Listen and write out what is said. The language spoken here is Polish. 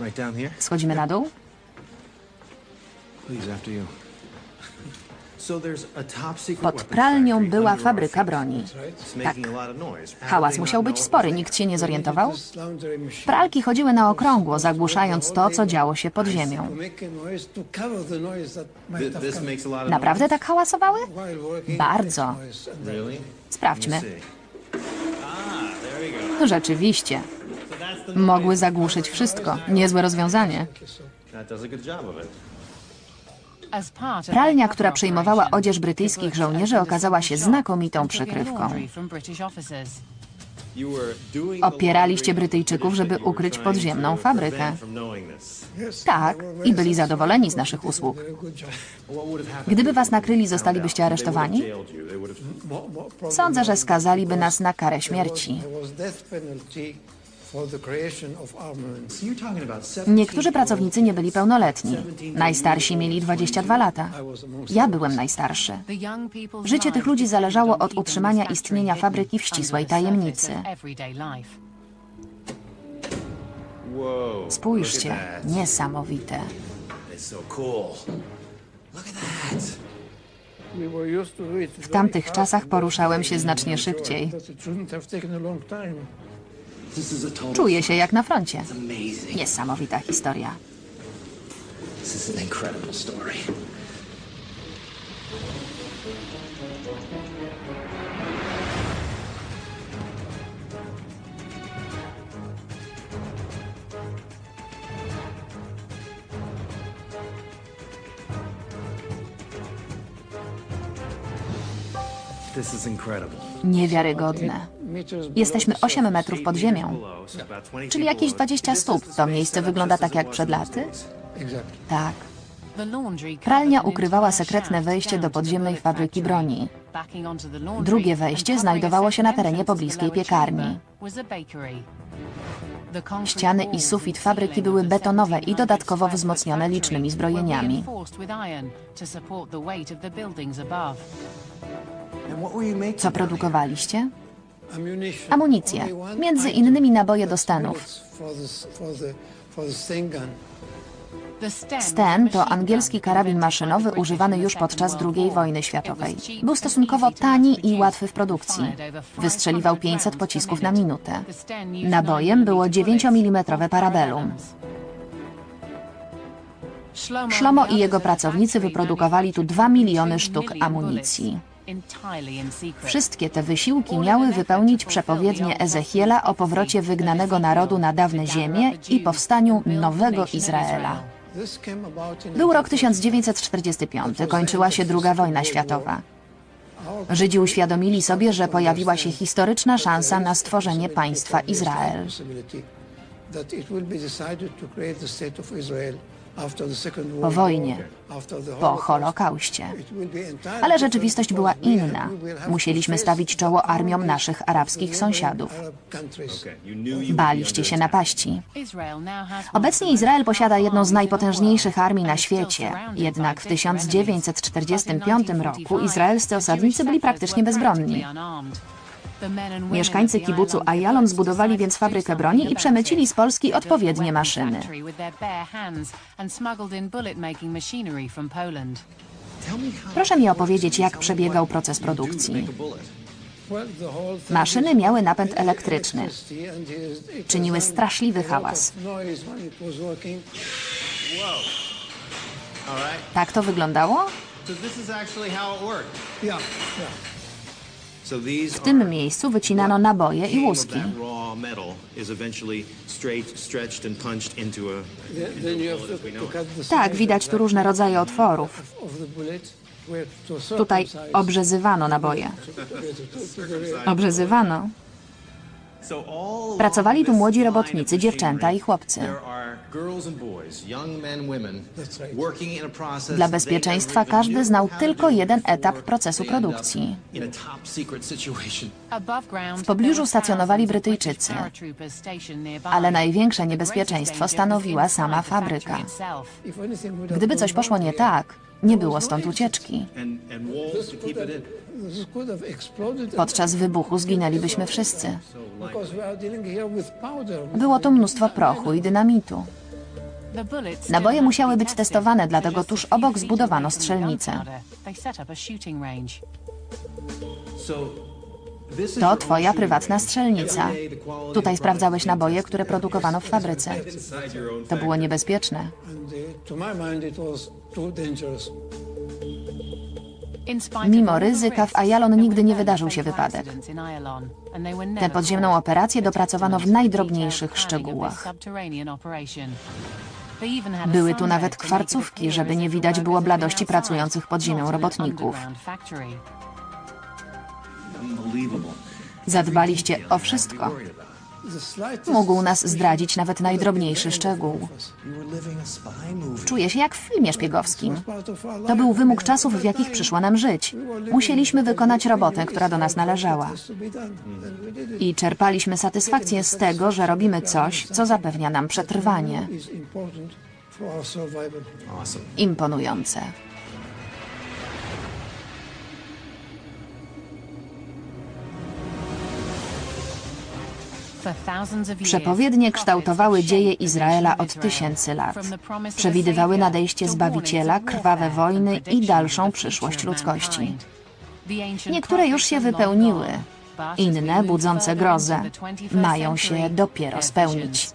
Right down here? Schodzimy na dół? Please, after you. Pod pralnią była fabryka broni. Tak. Hałas musiał być spory, nikt się nie zorientował. Pralki chodziły na okrągło, zagłuszając to, co działo się pod ziemią. Naprawdę tak hałasowały? Bardzo. Sprawdźmy. Ah, go. Rzeczywiście. Mogły zagłuszyć wszystko. Niezłe rozwiązanie. Pralnia, która przejmowała odzież brytyjskich żołnierzy, okazała się znakomitą przykrywką. Opieraliście Brytyjczyków, żeby ukryć podziemną fabrykę. Tak, i byli zadowoleni z naszych usług. Gdyby was nakryli, zostalibyście aresztowani? Sądzę, że skazaliby nas na karę śmierci. So you're talking about 17 Niektórzy pracownicy nie byli pełnoletni. Najstarsi mieli 22 lata. Ja byłem najstarszy. Życie tych ludzi zależało od utrzymania istnienia fabryki w ścisłej tajemnicy. Spójrzcie, niesamowite. W tamtych czasach poruszałem się znacznie szybciej. Czuję się jak na froncie. Niesamowita historia. Niewiarygodne. Jesteśmy 8 metrów pod ziemią, czyli jakieś 20 stóp. To miejsce wygląda tak jak przed laty? Tak. Pralnia ukrywała sekretne wejście do podziemnej fabryki broni. Drugie wejście znajdowało się na terenie pobliskiej piekarni. Ściany i sufit fabryki były betonowe i 1700s dodatkowo wzmocnione licznymi zbrojeniami. Co produkowaliście? Amunicję. Między innymi naboje do Stanów. Sten to angielski karabin maszynowy używany już podczas II wojny światowej. Był stosunkowo tani i łatwy w produkcji. fired over 500 Wystrzeliwał 500 rounds per pocisków na minutę. Nabojem było 9mm bullets 9-mm or parabellum. parabellums. Szlomo i jego pracownicy wyprodukowali tu 2 miliony sztuk amunicji. Wszystkie te wysiłki miały wypełnić przepowiednię Ezechiela o powrocie wygnanego narodu na dawne ziemie i powstaniu nowego Izraela. Był rok 1945, kończyła się II wojna światowa. Żydzi uświadomili sobie, że pojawiła się historyczna szansa na stworzenie państwa Izrael. Po wojnie, Po Holokauście. Ale rzeczywistość była inna. Musieliśmy stawić czoło armiom naszych arabskich sąsiadów. Baliście się napaści. Obecnie Izrael posiada jedną z najpotężniejszych armii na świecie. Jednak w 1945 roku izraelscy osadnicy byli praktycznie bezbronni. Mieszkańcy kibucu Ayalon zbudowali więc fabrykę broni i przemycili z Polski odpowiednie maszyny. Proszę mi opowiedzieć, jak przebiegał proces produkcji. Maszyny miały napęd elektryczny. Czyniły straszliwy hałas. Tak to wyglądało? W tym miejscu wycinano naboje i łuski. Tak, widać tu różne rodzaje otworów. Tutaj obrzezywano naboje. Obrzezywano. Pracowali tu młodzi robotnicy, dziewczęta i chłopcy. Dla bezpieczeństwa każdy znał tylko jeden etap procesu produkcji. W pobliżu stacjonowali Brytyjczycy, ale największe niebezpieczeństwo stanowiła sama fabryka. Gdyby coś poszło nie tak, nie było stąd ucieczki. Podczas wybuchu zginęlibyśmy wszyscy. Było tu mnóstwo prochu i dynamitu. Naboje musiały być testowane, dlatego tuż obok zbudowano strzelnicę. To twoja prywatna strzelnica. Tutaj sprawdzałeś naboje, które produkowano w fabryce. To było niebezpieczne. Mimo ryzyka w Ayalon nigdy nie wydarzył się wypadek. Tę podziemną operację dopracowano w najdrobniejszych szczegółach. Były tu nawet kwarcówki, żeby nie widać było bladości pracujących pod ziemią robotników. Zadbaliście o wszystko. Mógł nas zdradzić nawet najdrobniejszy szczegół. Czuję się jak w filmie szpiegowskim. To był wymóg czasów, w jakich przyszło nam żyć. Musieliśmy wykonać robotę, która do nas należała. I czerpaliśmy satysfakcję z tego, że robimy coś, co zapewnia nam przetrwanie. Imponujące. Przepowiednie kształtowały dzieje Izraela od tysięcy lat. Przewidywały nadejście Zbawiciela, krwawe wojny i dalszą przyszłość ludzkości. Niektóre już się wypełniły. Inne, budzące grozę, into the 21st mają się dopiero spełnić.